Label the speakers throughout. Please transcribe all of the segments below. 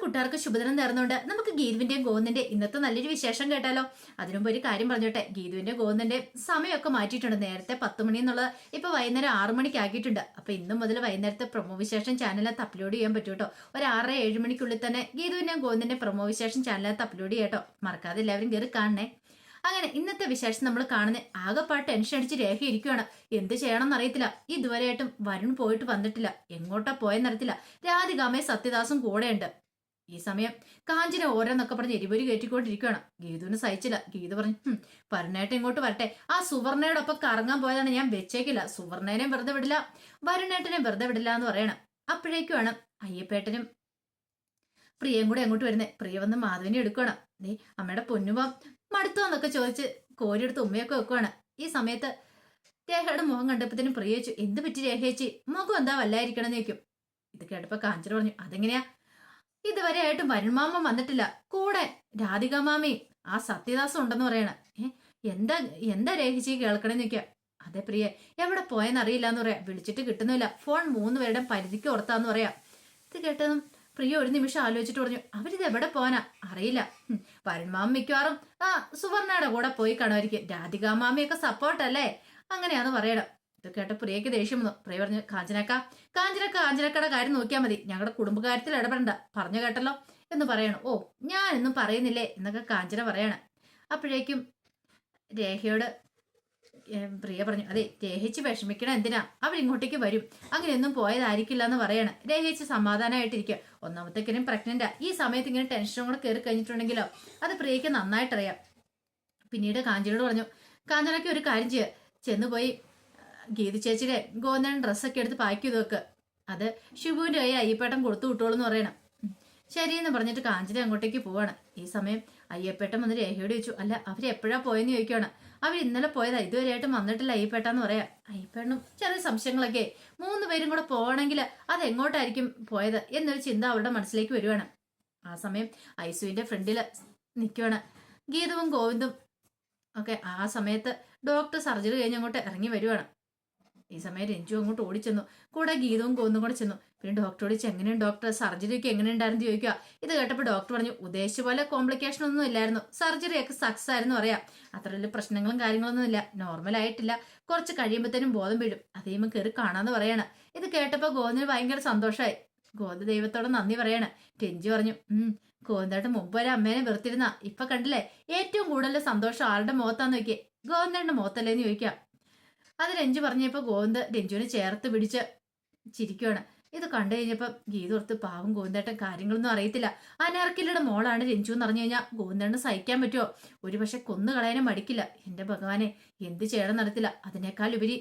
Speaker 1: കൂട്ടുകാർക്ക് ശുഭദിനം നേർന്നുകൊണ്ട് നമുക്ക് ഗീതുവിന്റെയും ഗോവിന്ദന്റെ ഇന്നത്തെ നല്ലൊരു വിശേഷം കേട്ടാലോ? അതിനുമ്പ് ഒരു കാര്യം പറഞ്ഞോട്ടെ. ഗീതുവിന്റെ ഗോവിന്ദന്റെ സമയമൊക്കെ മാറ്റിയിട്ടുണ്ട്. നേരത്തെ പത്ത് മണി എന്നുള്ളത് ഇപ്പൊ വൈകുന്നേരം ആറു മണിക്ക് ആക്കിയിട്ടുണ്ട് അപ്പൊ ഇന്നും മുതൽ വൈകുന്നേരത്തെ പ്രൊമോ വിശേഷം ചാനലിനകത്ത് അപ്ലോഡ് ചെയ്യാൻ പറ്റും കേട്ടോ ഒരു ആറര ഏഴ് മണിക്കുള്ളിൽ തന്നെ ഗീതുവിന്റെയും ഗോവിന്ദന്റെ പ്രൊമോ വിശേഷം ചാനലിനകത്ത് അപ്ലോഡ് ചെയ്യാട്ടോ മറക്കാതെ എല്ലാവരും കയറി കാണണേ. അങ്ങനെ ഇന്നത്തെ വിശേഷം നമ്മൾ കാണുന്ന ആകെപ്പാട് ടെൻഷൻ അടിച്ച് രേഖ ഇരിക്കുകയാണ് എന്ത് ചെയ്യണമെന്ന് അറിയത്തില്ല. ഇതുവരെയായിട്ടും വരുൺ പോയിട്ട് വന്നിട്ടില്ല. എങ്ങോട്ടാ പോയെന്നറിയത്തില്ല രാധികാമയും സത്യദാസും കൂടെയുണ്ട്. ഈ സമയം കാഞ്ചിനെ ഓരോന്നൊക്കെ പറഞ്ഞ് എരിപൊരി കയറ്റിക്കൊണ്ടിരിക്കുകയാണ് ഗീതുവിന് സഹിച്ചില്ല. ഗീതു പറഞ്ഞു വരുണേട്ട ഇങ്ങോട്ട് വരട്ടെ. ആ സുവർണയോടൊപ്പം കറങ്ങാൻ പോയതാണ് ഞാൻ വെച്ചേക്കില്ല. സുവർണേനെ വെറുതെ വിടില്ല. വരുണേട്ടനെ വെറുതെ വിടില്ല എന്ന് പറയണം. അപ്പോഴേക്കുമാണ് അയ്യപ്പേട്ടനും പ്രിയയും കൂടെ അങ്ങോട്ട് വരുന്നേ. പ്രിയ വന്ന് മാധവിനെ എടുക്കണം ദേ അമ്മയുടെ പൊന്നുവാ മടുത്തോ എന്നൊക്കെ ചോദിച്ച് കോരിയെടുത്ത് ഉമ്മയൊക്കെ വെക്കുവാണ്. ഈ സമയത്ത് രേഖയുടെ മുഖം കണ്ടപ്പോഴത്തേനും പ്രിയ ചോദിച്ചു എന്ത് പറ്റി രേഖയേച്ചി മുഖം എന്താ വല്ലായിരിക്കണം എന്ന് ചോദിക്കും. ഇത് കേട്ടപ്പോ കാഞ്ചന പറഞ്ഞു അതെങ്ങനെയാ? ഇതുവരെ ആയിട്ടും വരുൺമാമ വന്നിട്ടില്ല. കൂടെ രാധിക മാമയും ആ സത്യദാസം ഉണ്ടെന്ന് പറയണ. എന്താ എന്താ രേഖിച്ചി കേൾക്കണെന്ന് നിൽക്കുക അതെ പ്രിയ എവിടെ പോയെന്ന് അറിയില്ല എന്ന് പറയാം. വിളിച്ചിട്ട് കിട്ടുന്നില്ല. ഫോൺ മൂന്ന് പേരുടെ പരിധിക്ക് ഓർത്താന്ന് പറയാം. ഇത് കേട്ടതും പ്രിയ ഒരു നിമിഷം ആലോചിച്ചിട്ട് പറഞ്ഞു അവരിത് എവിടെ പോകാനാ അറിയില്ല. വരുൺമാമ മിക്കവാറും ആ സുവർണയുടെ കൂടെ പോയി കാണുമായിരിക്കും. രാധികാ മാമിയൊക്കെ സപ്പോർട്ടല്ലേ അങ്ങനെയാന്ന് പറയണം. ഇത് കേട്ട പ്രിയക്ക് ദേഷ്യം വന്നു. പ്രിയ പറഞ്ഞു കാഞ്ചനക്ക കാഞ്ചനക്ക കാഞ്ചനക്കയുടെ കാര്യം നോക്കിയാൽ മതി. ഞങ്ങളുടെ കുടുംബകാര്യത്തിൽ ഇടപെടണ്ട. പറഞ്ഞു കേട്ടല്ലോ? എന്ന് പറയണം. ഓ ഞാനൊന്നും പറയുന്നില്ലേ? എന്നൊക്കെ കാഞ്ചന പറയാണ്. അപ്പോഴേക്കും രേഖയോട് പ്രിയ പറഞ്ഞു അതെ രേഖിച്ച് വിഷമിക്കണം എന്തിനാ? അവരിങ്ങോട്ടേക്ക് വരും. അങ്ങനെയൊന്നും പോയതായിരിക്കില്ല എന്ന് പറയണം. രേഖിച്ച് സമാധാനമായിട്ടിരിക്കുക ഒന്നാമത്തേക്കിനും പ്രഗ്നന്റാ ഈ സമയത്ത് ഇങ്ങനെ ടെൻഷനും കൂടെ കയറി കഴിഞ്ഞിട്ടുണ്ടെങ്കിലോ അത് പ്രിയക്ക് നന്നായിട്ടറിയാം. പിന്നീട് കാഞ്ചനോട് പറഞ്ഞു കാഞ്ചനയ്ക്ക് ഒരു കാര്യം ചെയ്യുക ചെന്നുപോയി ഗീതി ചേച്ചിയുടെ ഗോന്തൻ ഡ്രസ്സൊക്കെ എടുത്ത് പാക്ക് ചെയ്ത് വെക്ക്. അത് ഷിബുവിന്റെ കൈ അയ്യപ്പേട്ടൻ കൊടുത്തു വിട്ടോളൂ എന്ന് പറയണം. ശരി ശരിയെന്ന് പറഞ്ഞിട്ട് കാഞ്ചന അങ്ങോട്ടേക്ക് പോവാണ്. ഈ സമയം അയ്യപ്പേട്ടൻ വന്ന് രേഖയോട് ചോദിച്ചു അല്ല അവരെപ്പോഴാ പോയെന്ന് ചോദിക്കുകയാണ് അവർ ഇന്നലെ പോയതാ ഇതുവരെയായിട്ടും വന്നിട്ടില്ല അയ്യപ്പേട്ടാന്ന് പറയാം. അയ്യപ്പേട്ടനും ചെറിയ സംശയങ്ങളൊക്കെ. മൂന്ന് പേരും കൂടെ പോകണമെങ്കിൽ അത് എങ്ങോട്ടായിരിക്കും പോയത് എന്നൊരു ചിന്ത അവരുടെ മനസ്സിലേക്ക് വരുവാണ്. ആ സമയം ഐസുവിന്റെ ഫ്രണ്ടിൽ നിൽക്കുവാണ് ഗീതവും ഗോവിന്ദും ഒക്കെ ആ സമയത്ത് ഡോക്ടർ സർജറി കഴിഞ്ഞ് അങ്ങോട്ട് ഇറങ്ങി വരുവാണ്. ഈ സമയം രഞ്ജു അങ്ങോട്ട് ഓടിച്ചെന്നു. കൂടെ ഗീതവും കോന്നും കൂടെ ചെന്നു. പിന്നെ ഡോക്ടറോട് ചോദിച്ചു എങ്ങനെയാണ് ഡോക്ടർ സർജറി ഒക്കെ എങ്ങനെ ഉണ്ടായിരുന്നു ചോദിക്കുക ഇത് കേട്ടപ്പോൾ ഡോക്ടർ പറഞ്ഞു ഉദ്ദേശിച്ച പോലെ കോംപ്ലിക്കേഷൻ ഒന്നും ഇല്ലായിരുന്നു. സർജറി ഒക്കെ സക്സസ് ആയിരുന്നു പറയാം. അത്ര വലിയ പ്രശ്നങ്ങളും കാര്യങ്ങളൊന്നും ഇല്ല. നോർമൽ ആയിട്ടില്ല. കുറച്ച് കഴിയുമ്പോഴത്തേനും ബോധം വീഴും. അതേമ കയറി കാണാന്ന് പറയാണ്. ഇത് കേട്ടപ്പോൾ ഗോവിന്ദിന് ഭയങ്കര സന്തോഷമായി ഗോവിന്ദ ദൈവത്തോട് നന്ദി പറയാണ്. രഞ്ജു പറഞ്ഞു ഉം ഗോവിന്ദേട്ടൻ മുമ്പ് വരെ അമ്മേനെ വെറുത്തിരുന്ന. ഇപ്പൊ കണ്ടില്ലേ? ഏറ്റവും കൂടുതൽ സന്തോഷം ആരുടെ മുഖത്താന്ന് നോക്കിയേ? ഗോവിന്ദേട്ടന്റെ മുഖത്തല്ലേന്ന് ചോദിക്കാം അത് രഞ്ജു പറഞ്ഞപ്പോൾ ഗോവിന്ദ് രഞ്ജുവിനെ ചേർത്ത് പിടിച്ച് ചിരിക്കുവാണ്. ഇത് കണ്ടു കഴിഞ്ഞപ്പോൾ ഗീത ഓർത്ത് പാവം ഗോവിന്ദേട്ടൻ കാര്യങ്ങളൊന്നും അറിയത്തില്ല. അനാർക്കില്ലയുടെ മോളാണ് രഞ്ജു എന്ന് പറഞ്ഞു കഴിഞ്ഞാൽ ഗോവിന്ദേട്ടന് സഹിക്കാൻ പറ്റുമോ? ഒരു പക്ഷെ കൊന്നു കളയാനും മടിക്കില്ല. എന്റെ ഭഗവാനെ എന്ത് ചെയ്യണം നടത്തില്ല. അതിനേക്കാൾ ഉപരി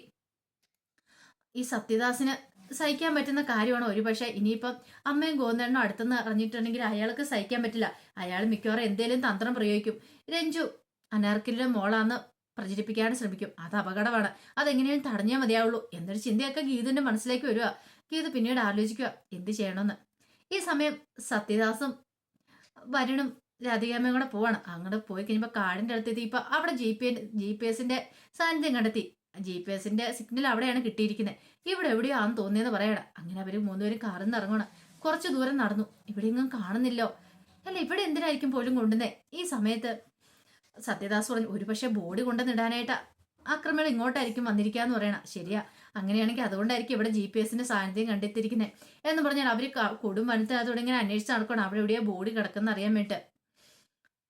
Speaker 1: ഈ സത്യദാസിന് സഹിക്കാൻ പറ്റുന്ന കാര്യമാണ് ഒരു പക്ഷെ ഇനിയിപ്പം അമ്മയും ഗോവിന്ദേട്ടനും അടുത്തെന്ന് അറിഞ്ഞിട്ടുണ്ടെങ്കിൽ അയാൾക്ക് സഹിക്കാൻ പറ്റില്ല. അയാൾ മിക്കവാറും എന്തേലും തന്ത്രം പ്രയോഗിക്കും. രഞ്ജു അനാർക്കിലിയുടെ മോളാന്ന് പ്രചരിപ്പിക്കാൻ ശ്രമിക്കും. അത് അപകടമാണ്. അതെങ്ങനെയും തടഞ്ഞാൽ മതിയാവുള്ളൂ. എന്നൊരു ചിന്തയൊക്കെ ഗീതുവിന്റെ മനസ്സിലേക്ക് വരിക. ഗീതു പിന്നീട് ആലോചിക്കുക എന്ത് ചെയ്യണമെന്ന്. ഈ സമയം സത്യദാസും വരുണും രാധികാമ്മയും കൂടെ പോവാണ്. അങ്ങോട്ട് പോയി കഴിയുമ്പോൾ കാടിന്റെ അടുത്തെത്തി ഇപ്പൊ അവിടെ ജി പി ജി പി എസിന്റെ സാന്നിധ്യം കണ്ടെത്തി. ജി പി എസിന്റെ സിഗ്നൽ അവിടെയാണ് കിട്ടിയിരിക്കുന്നത് ഇവിടെ എവിടെയാണെന്ന് തോന്നിയെന്ന് പറയണം. അങ്ങനെ അവർ മൂന്നുപേരും കാറിൽ നിന്ന് ഇറങ്ങണം കുറച്ച് ദൂരം നടന്നു. ഇവിടെ എങ്ങും കാണുന്നില്ലോ. അല്ല ഇവിടെ എന്തിനായിരിക്കും പോലും കൊണ്ടുവന്നേ ഈ സമയത്ത് സത്യദാസ് പറഞ്ഞു ഒരു പക്ഷേ ബോഡി കൊണ്ടുവന്നിടാനായിട്ട് ആക്രമണം ഇങ്ങോട്ടായിരിക്കും വന്നിരിക്കുക എന്ന് പറയണം. ശരിയാ. അങ്ങനെയാണെങ്കിൽ അതുകൊണ്ടായിരിക്കും ഇവിടെ ജി പി എസിന്റെ സാന്നിധ്യം കണ്ടെത്തിയിരിക്കുന്നത് എന്ന് പറഞ്ഞാൽ അവർ കൊടും വനത്തിനകത്തോടെ ഇങ്ങനെ അന്വേഷിച്ച് നടക്കണം അവിടെ എവിടെയാ ബോഡി കിടക്കുന്ന അറിയാൻ വേണ്ടിട്ട്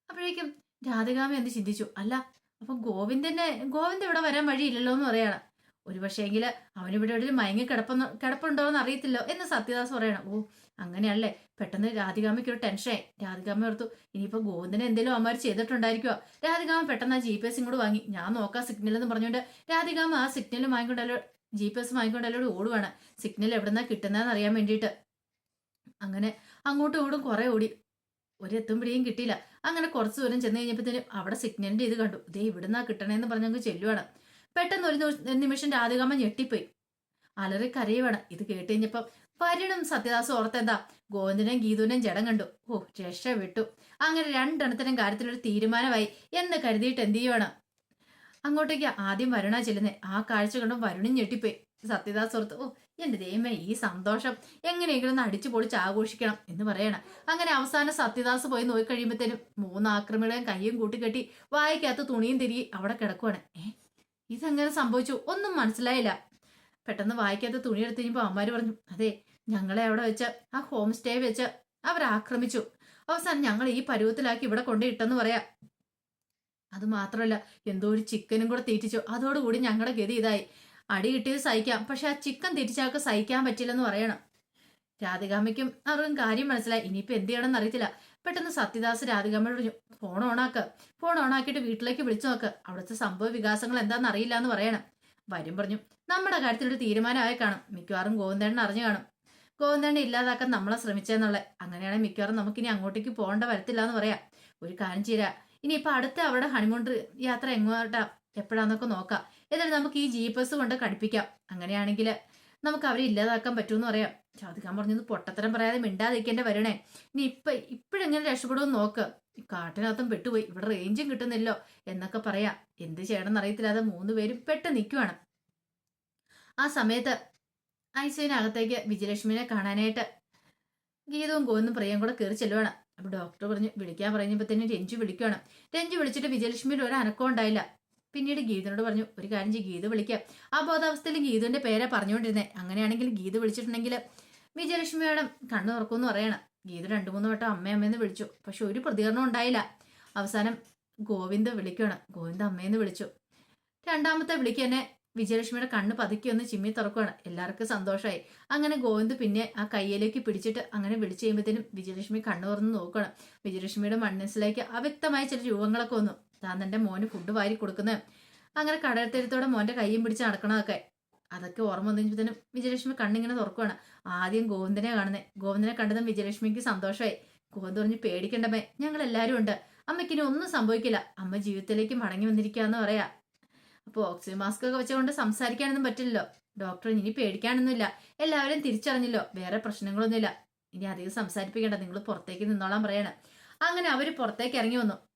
Speaker 1: അപ്പോഴേക്കും രാധകാമി എന്ത് ചിന്തിച്ചു. അല്ല അപ്പൊ ഗോവിന്ദനെ ഗോവിന്ദ് ഇവിടെ വരാൻ വഴിയില്ലല്ലോ എന്ന് പറയണം. ഒരു പക്ഷേങ്കിൽ അവനിവിടെ എവിടെയും മയങ്ങി കിടപ്പ കിടപ്പുണ്ടോ എന്ന് അറിയത്തില്ലോ എന്ന് സത്യദാസ് പറയണം. ഓ അങ്ങനെയല്ലേ? പെട്ടെന്ന് രാധികാമയ്ക്ക് ഒരു ടെൻഷനായി രാധികാമ ഓർത്തു ഇനിയിപ്പോ ഗോവിന്ദന് എന്തെങ്കിലും അമ്മമാർ ചെയ്തിട്ടുണ്ടായിരിക്കുമോ രാധികാമ പെട്ടെന്ന് ആ ജി പി എസ് ഇങ്ങോട്ട് വാങ്ങി. ഞാൻ നോക്കാം സിഗ്നൽ എന്ന് പറഞ്ഞുകൊണ്ട് രാധികാമ ആ സിഗ്നൽ വാങ്ങിക്കൊണ്ടല്ലോ ജി പി എസ് വാങ്ങിക്കൊണ്ടല്ലോ ഓടുവാണ്. സിഗ്നൽ എവിടെന്നാ കിട്ടുന്നതെന്ന് അറിയാൻ വേണ്ടിയിട്ട്. അങ്ങനെ അങ്ങോട്ടും ഓടും കുറെ ഓടി. ഒരു എത്തുമ്പോഴേയും കിട്ടിയില്ല. അങ്ങനെ കുറച്ച് ദൂരം ചെന്ന് കഴിഞ്ഞപ്പോഴത്തേനും അവിടെ സിഗ്നലിന്റെ ഇത് കണ്ടു. ദേ ഇവിടുന്നാ കിട്ടണേന്ന് പറഞ്ഞങ്ങ് ചെല്ലുവാണ്. പെട്ടെന്ന് ഒരു നിമിഷ- രാധികാമ്മ ഞെട്ടിപ്പോയി. അലറി കരയുവാണ്. ഇത് കേട്ട് കഴിഞ്ഞപ്പം വരുണും സത്യദാസും ഓർത്തെന്താ? ഗോവിന്ദനും ഗീതുവിനും ജടം കണ്ടു. ഓ രക്ഷ വിട്ടു. അങ്ങനെ രണ്ടെണ്ണത്തിനും കാര്യത്തിലൊരു തീരുമാനമായി എന്ന് കരുതിയിട്ട് എന്ത് ചെയ്യുവാണ് അങ്ങോട്ടേക്ക് ആദ്യം വരുണ ചെല്ലുന്നേ. ആ കാഴ്ച കണ്ടും വരുണും ഞെട്ടിപ്പോയി. സത്യദാസ് ഓർത്ത് ഓ എന്റെ ദൈവമേ ഈ സന്തോഷം എങ്ങനെയെങ്കിലും ഒന്ന് അടിച്ചു പൊളിച്ച് ആഘോഷിക്കണം എന്ന് പറയണം. അങ്ങനെ അവസാനം സത്യദാസ് പോയി നോക്കി കഴിയുമ്പോഴത്തേനും മൂന്ന് ആക്രമികളെയും കയ്യും കൂട്ടിക്കെട്ടി വായിക്കകത്ത് തുണിയും തിരികെ അവിടെ കിടക്കുവാണ്. ഏ ഇതെങ്ങനെ സംഭവിച്ചു? ഒന്നും മനസ്സിലായില്ല. പെട്ടെന്ന് വായിക്കാത്ത തുണി എടുത്ത് കഴിഞ്ഞപ്പോൾ അമ്മമാർ പറഞ്ഞു അതെ ഞങ്ങളെ അവിടെ വെച്ച ആ ഹോം സ്റ്റേ വെച്ച് അവർ ആക്രമിച്ചു. അവസാനം ഞങ്ങൾ ഈ പരുവത്തിലാക്കി ഇവിടെ കൊണ്ടുപോയിട്ടെന്ന് പറയാം. അത് മാത്രമല്ല എന്തോ ഒരു ചിക്കനും കൂടെ തീറ്റിച്ചു. അതോടുകൂടി ഞങ്ങളുടെ ഗതി ഇതായി. അടി കിട്ടിയത് സഹിക്കാം പക്ഷെ ആ ചിക്കൻ തിരിച്ചാൾക്ക് സഹിക്കാൻ പറ്റില്ലെന്ന് പറയണം. രാധികാമ്മയ്ക്കും അവർക്കും കാര്യം മനസ്സിലായി. ഇനിയിപ്പോൾ എന്ത് ചെയ്യണമെന്ന് അറിയത്തില്ല. പെട്ടെന്ന് സത്യദാസ് രാധികാമ്മയോട് പറഞ്ഞു ഫോൺ ഓണാക്ക് ഫോൺ ഓണാക്കിയിട്ട് വീട്ടിലേക്ക് വിളിച്ചു നോക്ക്. അവിടുത്തെ സംഭവ വികാസങ്ങൾ എന്താണെന്ന് അറിയില്ല എന്ന് പറയണം. വരും പറഞ്ഞു. നമ്മുടെ കാര്യത്തിൽ ഒരു തീരുമാനമായി കാണും. മിക്കവാറും ഗോവിന്ദേണ്ണൻ അറിഞ്ഞു കാണും. ഗോവിന്ദേണ്ണ ഇല്ലാതാക്കാൻ നമ്മളെ ശ്രമിച്ചെന്നുള്ളത്. അങ്ങനെയാണെങ്കിൽ മിക്കവാറും നമുക്കിനി അങ്ങോട്ടേക്ക് പോകേണ്ട വരത്തില്ല എന്ന് പറയാം. ഒരു കാര്യം ചെയ്യാം ഇനിയിപ്പോൾ അടുത്ത അവിടെ ഹണിമൂൺ യാത്ര എങ്ങോട്ടാ? എപ്പോഴാന്നൊക്കെ നോക്കാം. എന്നിട്ട് നമുക്ക് ഈ ജീപ്പസ് കൊണ്ട് കടുപ്പിക്കാം. അങ്ങനെയാണെങ്കിൽ നമുക്ക് അവരെ ഇല്ലാതാക്കാൻ പറ്റുമെന്ന് പറയാം. ചാതിക്കാൻ പറഞ്ഞത് പൊട്ടത്തരം പറയാതെ മിണ്ടാതിരിക്കേണ്ട വരണേ. ഇനി ഇപ്പൊ ഇപ്പോഴെങ്ങനെ രക്ഷപ്പെടുമെന്ന് നോക്ക്. കാട്ടിനകത്തും പെട്ടുപോയി. ഇവിടെ റേഞ്ചും കിട്ടുന്നില്ലോ എന്നൊക്കെ പറയാം. എന്ത് ചെയ്യണമെന്ന് അറിയത്തില്ലാതെ മൂന്ന് പേരും പെട്ടെന്ന് നിൽക്കുവാണ് ആ സമയത്ത് ഐസുവിനകത്തേക്ക് വിജയലക്ഷ്മിനെ കാണാനായിട്ട് ഗീതവും ഗോവിന്ദും പ്രിയം കൂടെ കയറി ചെല്ലുവാണ്. അപ്പൊ ഡോക്ടർ പറഞ്ഞു വിളിക്കാൻ പറഞ്ഞപ്പോഴത്തേനും രഞ്ജു വിളിക്കുവാണ്. രഞ്ജു വിളിച്ചിട്ട് വിജയലക്ഷ്മിയുടെ ഒരു അനക്കം ഉണ്ടായില്ല. പിന്നീട് ഗീതനോട് പറഞ്ഞു ഒരു കാര്യം ചെയ്യും ഗീത വിളിക്കാം. ആ ബോധാവസ്ഥയിൽ ഗീതുവിന്റെ പേരെ പറഞ്ഞുകൊണ്ടിരുന്നേ. അങ്ങനെയാണെങ്കിൽ ഗീത വിളിച്ചിട്ടുണ്ടെങ്കിൽ വിജയലക്ഷ്മി മേഡം കണ്ണു തുറക്കുമെന്ന് പറയണം. ഗീത രണ്ടു മൂന്ന് വട്ടം അമ്മയമ്മയെന്ന് വിളിച്ചു. പക്ഷെ ഒരു പ്രതികരണം ഉണ്ടായില്ല. അവസാനം ഗോവിന്ദ് വിളിക്കുകയാണ് ഗോവിന്ദ് അമ്മയെന്ന് വിളിച്ചു. രണ്ടാമത്തെ വിളിക്ക് തന്നെ വിജയലക്ഷ്മിയുടെ കണ്ണ് പതുക്കി ഒന്ന് ചിമ്മി തുറക്കുകയാണ് എല്ലാവർക്കും സന്തോഷമായി അങ്ങനെ ഗോവിന്ദ് പിന്നെ ആ കയ്യിലേക്ക് പിടിച്ചിട്ട് അങ്ങനെ വിളിച്ചു കഴിയുമ്പോഴത്തേനും വിജയലക്ഷ്മി കണ്ണു തുറന്ന് നോക്കണം. വിജയലക്ഷ്മിയുടെ മനസ്സിലേക്ക് അവ്യക്തമായ ചില രൂപങ്ങളൊക്കെ വന്നു. താൻ തന്റെ മോന് ഫുഡ് വാരി കൊടുക്കുന്നത് അങ്ങനെ കടൽത്തരത്തോടെ മോന്റെ കൈയും പിടിച്ച് നടക്കണതൊക്കെ. അതൊക്കെ ഓർമ്മ വന്നപ്പോഴത്തേനും വിജയലക്ഷ്മി കണ്ണിങ്ങനെ തുറക്കുവാണ്. ആദ്യം ഗോവിന്ദനെ കാണുന്നത് ഗോവിന്ദനെ കണ്ടതും വിജയലക്ഷ്മിക്ക് സന്തോഷമായി ഗോവിന്ദ് പറഞ്ഞ് പേടിക്കണ്ടമേ ഞങ്ങൾ എല്ലാവരും ഉണ്ട്. അമ്മയ്ക്ക് ഇനി ഒന്നും സംഭവിക്കില്ല. അമ്മ ജീവിതത്തിലേക്ക് മടങ്ങി വന്നിരിക്കുകയെന്ന് പറയാ. അപ്പോൾ ഓക്സിജൻ മാസ്ക് ഒക്കെ വെച്ചുകൊണ്ട് സംസാരിക്കാനൊന്നും പറ്റില്ലല്ലോ. ഡോക്ടർ ഇനി പേടിക്കാനൊന്നുമില്ല. എല്ലാവരും തിരിച്ചറിഞ്ഞല്ലോ. വേറെ പ്രശ്നങ്ങളൊന്നുമില്ല. ഇനി അധികം സംസാരിപ്പിക്കേണ്ട. നിങ്ങൾ പുറത്തേക്ക് നിന്നോളാൻ പറയണം. അങ്ങനെ അവർ പുറത്തേക്ക് ഇറങ്ങി വന്നു.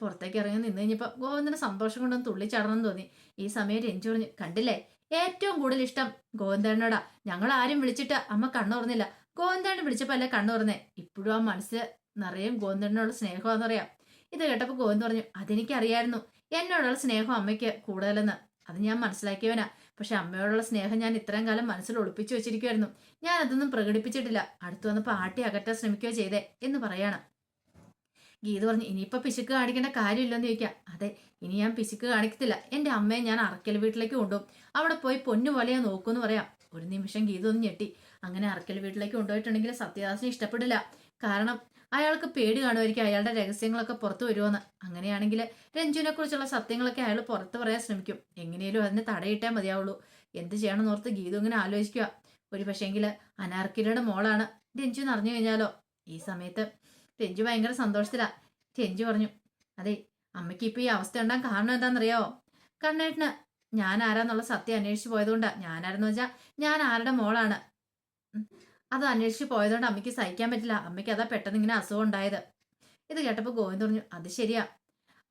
Speaker 1: പുറത്തേക്ക് ഇറങ്ങി നിന്ന് കഴിഞ്ഞപ്പോൾ ഗോവിന്ദന് സന്തോഷം കൊണ്ടൊന്ന് തുള്ളിച്ചാടണം തോന്നി. ഈ സമയം രഞ്ജു പറഞ്ഞു കണ്ടില്ലേ? ഏറ്റവും കൂടുതൽ ഇഷ്ടം ഗോവിന്ദനോടാ. ഞങ്ങൾ ആരും വിളിച്ചിട്ട് അമ്മ കണ്ണു തുറന്നില്ല. ഗോവിന്ദനെ വിളിച്ചപ്പോൾ അല്ലേ കണ്ണു തുറന്നേ? ഇപ്പോഴും ആ മനസ്സിൽ നിറയും ഗോവിന്ദനോടുള്ള സ്നേഹമാണെന്ന് പറയാം ഇത് കേട്ടപ്പോൾ ഗോവിന്ദ് പറഞ്ഞു അതെനിക്കറിയായിരുന്നു. എന്നോടുള്ള സ്നേഹം അമ്മയ്ക്ക് കൂടുതലെന്ന്. അത് ഞാൻ മനസ്സിലാക്കിയവനാ. പക്ഷെ അമ്മയോടുള്ള സ്നേഹം ഞാൻ ഇത്രയും കാലം മനസ്സിൽ ഒളിപ്പിച്ചു വെച്ചിരിക്കുമായിരുന്നു ഞാൻ അതൊന്നും പ്രകടിപ്പിച്ചിട്ടില്ല. അടുത്തു വന്നപ്പോൾ ആട്ടി അകറ്റാൻ ശ്രമിക്കുകയോ ചെയ്തേ എന്ന് പറയണം. ഗീത പറഞ്ഞു ഇനിയിപ്പോൾ പിശുക്ക് കാണിക്കേണ്ട കാര്യമില്ലെന്ന് ചോദിക്കാം. അതെ ഇനി ഞാൻ പിശുക്ക് കാണിക്കത്തില്ല. എന്റെ അമ്മയെ ഞാൻ അറക്കൽ വീട്ടിലേക്ക് കൊണ്ടുപോകും. അവിടെ പോയി പൊന്നു പോലെയാ നോക്കുമെന്ന് പറയാം. ഒരു നിമിഷം ഗീത ഒന്ന് ഞെട്ടി. അങ്ങനെ അറക്കൽ വീട്ടിലേക്ക് കൊണ്ടുപോയിട്ടുണ്ടെങ്കിൽ സത്യദാസിനെ ഇഷ്ടപ്പെടില്ല. കാരണം അയാൾക്ക് പേടി കാണുമായിരിക്കും അയാളുടെ രഹസ്യങ്ങളൊക്കെ പുറത്തു വരുമെന്ന് അങ്ങനെയാണെങ്കിൽ രഞ്ജുവിനെ കുറിച്ചുള്ള സത്യങ്ങളൊക്കെ അയാൾ പുറത്ത് പറയാൻ ശ്രമിക്കും. എങ്ങനെയും അതിനെ തടയിട്ടേ മതിയാവുള്ളൂ. എന്ത് ചെയ്യണമെന്ന് ഓർത്ത് ഗീതു ഇങ്ങനെ ആലോചിക്കുക. ഒരു പക്ഷേങ്കിൽ അനാർക്കിലയുടെ മോളാണ്. രഞ്ജു എന്ന് അറിഞ്ഞു കഴിഞ്ഞാലോ? ഈ സമയത്ത് രഞ്ജു ഭയങ്കര സന്തോഷത്തിലാ. രഞ്ജു പറഞ്ഞു അതെ അമ്മയ്ക്ക് ഇപ്പൊ ഈ അവസ്ഥ ഉണ്ടാകാൻ കാരണം എന്താണെന്നറിയോ കണ്ണേട്ടന് ഞാൻ ആരാന്നുള്ള സത്യം അന്വേഷിച്ച് പോയതുകൊണ്ടാ. ഞാനാരെന്ന് വെച്ചാൽ ഞാൻ ആരുടെ മോളാണ്. അത് അന്വേഷിച്ച് പോയതുകൊണ്ട് അമ്മയ്ക്ക് സഹിക്കാൻ പറ്റില്ല. അമ്മയ്ക്ക് അതാ പെട്ടെന്ന് ഇങ്ങനെ അസുഖം ഉണ്ടായത്. ഇത് കേട്ടപ്പോൾ ഗോവിന്ദ് പറഞ്ഞു അത് ശരിയാ.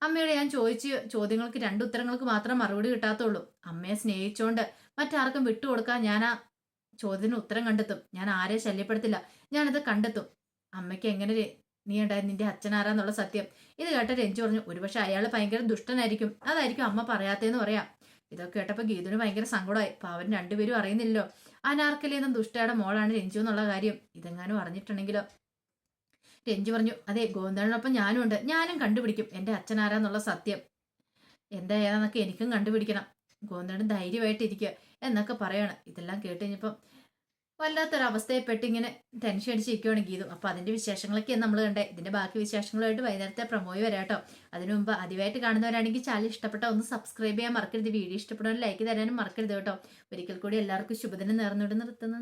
Speaker 1: അമ്മയോട് ഞാൻ ചോദിച്ച ചോദ്യങ്ങൾക്ക് രണ്ട് ഉത്തരങ്ങൾക്ക് മാത്രം മറുപടി കിട്ടാത്തുള്ളൂ. അമ്മയെ സ്നേഹിച്ചുകൊണ്ട് മറ്റാർക്കും വിട്ടുകൊടുക്കാൻ ഞാൻ ആ ചോദ്യത്തിന് ഉത്തരം കണ്ടെത്തും. ഞാൻ ആരെയും ശല്യപ്പെടുത്തില്ല. ഞാനത് കണ്ടെത്തും. അമ്മയ്ക്ക് എങ്ങനെ നീ ഉണ്ടായത് നിന്റെ അച്ഛനാരാന്നുള്ള സത്യം. ഇത് കേട്ട രഞ്ജു പറഞ്ഞു ഒരുപക്ഷെ അയാൾ ഭയങ്കര ദുഷ്ടനായിരിക്കും. അതായിരിക്കും അമ്മ പറയാത്തേന്ന് പറയാം. ഇതൊക്കെ കേട്ടപ്പോൾ ഗീതുവിന് ഭയങ്കര സങ്കടമായി. പാവൻ രണ്ടുപേരും അറിയുന്നില്ലല്ലോ. അനാർക്കലി എന്ന ദുഷ്ടയുടെ മോളാണ് രഞ്ജു എന്നുള്ള കാര്യം. ഇതെങ്ങാനും അറിഞ്ഞിട്ടുണ്ടെങ്കിലോ? രഞ്ജു പറഞ്ഞു അതെ ഗോവിന്ദനോടൊപ്പം ഞാനും ഉണ്ട്. ഞാനും കണ്ടുപിടിക്കും. എന്റെ അച്ഛനാരാന്നുള്ള സത്യം. എന്താ ഏതാന്നൊക്കെ എനിക്കും കണ്ടുപിടിക്കണം. ഗോവിന്ദനും ധൈര്യമായിട്ടിരിക്കുക എന്നൊക്കെ പറയാണ്. ഇതെല്ലാം കേട്ട് കഴിഞ്ഞപ്പം വല്ലാത്തൊരവസ്ഥയെപ്പെട്ട് ഇങ്ങനെ ടെൻഷൻ അടിച്ചിരിക്കുകയാണ് ഗീതു. അപ്പോൾ അതിന്റെ വിശേഷങ്ങളൊക്കെയാണ് നമ്മൾ കണ്ടേ. ഇതിന്റെ ബാക്കി വിശേഷങ്ങളുമായിട്ട് വൈകുന്നേരത്തെ പ്രമോയി വരാം കേട്ടോ. അതിനു മുമ്പ് ആദ്യമായിട്ട് കാണുന്നവരാണെങ്കിൽ ചാനൽ ഇഷ്ടപ്പെട്ട ഒന്ന് സബ്സ്ക്രൈബ് ചെയ്യാൻ മറക്കരുത്. വീഡിയോ ഇഷ്ടപ്പെടാൻ ലൈക്ക് തരാനും മറക്കരുത് കേട്ടോ. ഒരിക്കൽ കൂടി എല്ലാവർക്കും ശുഭദിനം നേർന്നുകൊണ്ട് നിർത്തുന്നു.